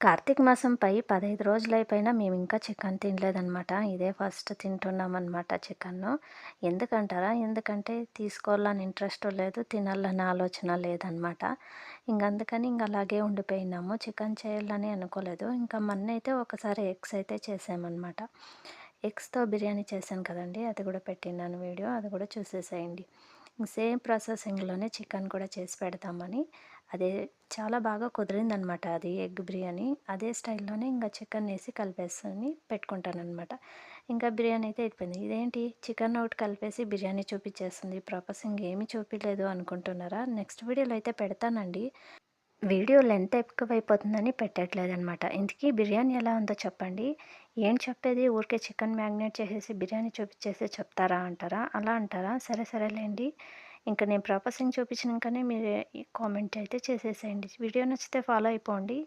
కార్తీక మాసంపై పదహైదు రోజులైపోయినా మేము ఇంకా చికెన్ తినలేదనమాట ఇదే ఫస్ట్ తింటున్నామన్నమాట చికెన్ను. ఎందుకంటారా? ఎందుకంటే తీసుకోవాలని ఇంట్రెస్ట్ లేదు తినాలని ఆలోచన లేదనమాట ఇంక అందుకని ఇంక అలాగే ఉండిపోయినాము. చికెన్ చేయాలని అనుకోలేదు. ఇంకా మొన్న అయితే ఒకసారి ఎగ్స్ అయితే చేసామన్నమాట. ఎగ్స్తో బిర్యానీ చేశాను కదండి అది కూడా పెట్టినాను వీడియో అది కూడా చూసేసేయండి. సేమ్ ప్రాసెసింగ్లోనే చికెన్ కూడా చేసి పెడతామని. అదే చాలా బాగా కుదిరిందనమాట అది ఎగ్ బిర్యానీ. అదే స్టైల్లోనే ఇంకా చికెన్ వేసి కలిపేసుకొని పెట్టుకుంటానమాట ఇంకా బిర్యానీ అయితే అయిపోయింది. ఇదేంటి? చికెన్ ఒకటి కలిపేసి బిర్యానీ చూపించేస్తుంది. ప్రాసెసింగ్ ఏమీ చూపించలేదు అనుకుంటున్నారా? నెక్స్ట్ వీడియోలో అయితే పెడతానండి. వీడియో లెంత్ ఎక్కువైపోతుందని పెట్టట్లేదనమాట. ఇంతకీ బిర్యానీ ఎలా ఉందో చెప్పండి. ఏం చెప్పేది? ఊరికే చికెన్ మ్యాగ్నేట్ చేసేసి బిర్యానీ చూపించేసి చెప్తారా అంటారా? అలా అంటారా? సరే సరేలేండి. ఇంకా నేను ప్రాపసింగ్ చూపించినాకనే మీరు కామెంట్ అయితే చేసేసేయండి. వీడియో నచ్చితే ఫాలో అయిపోండి.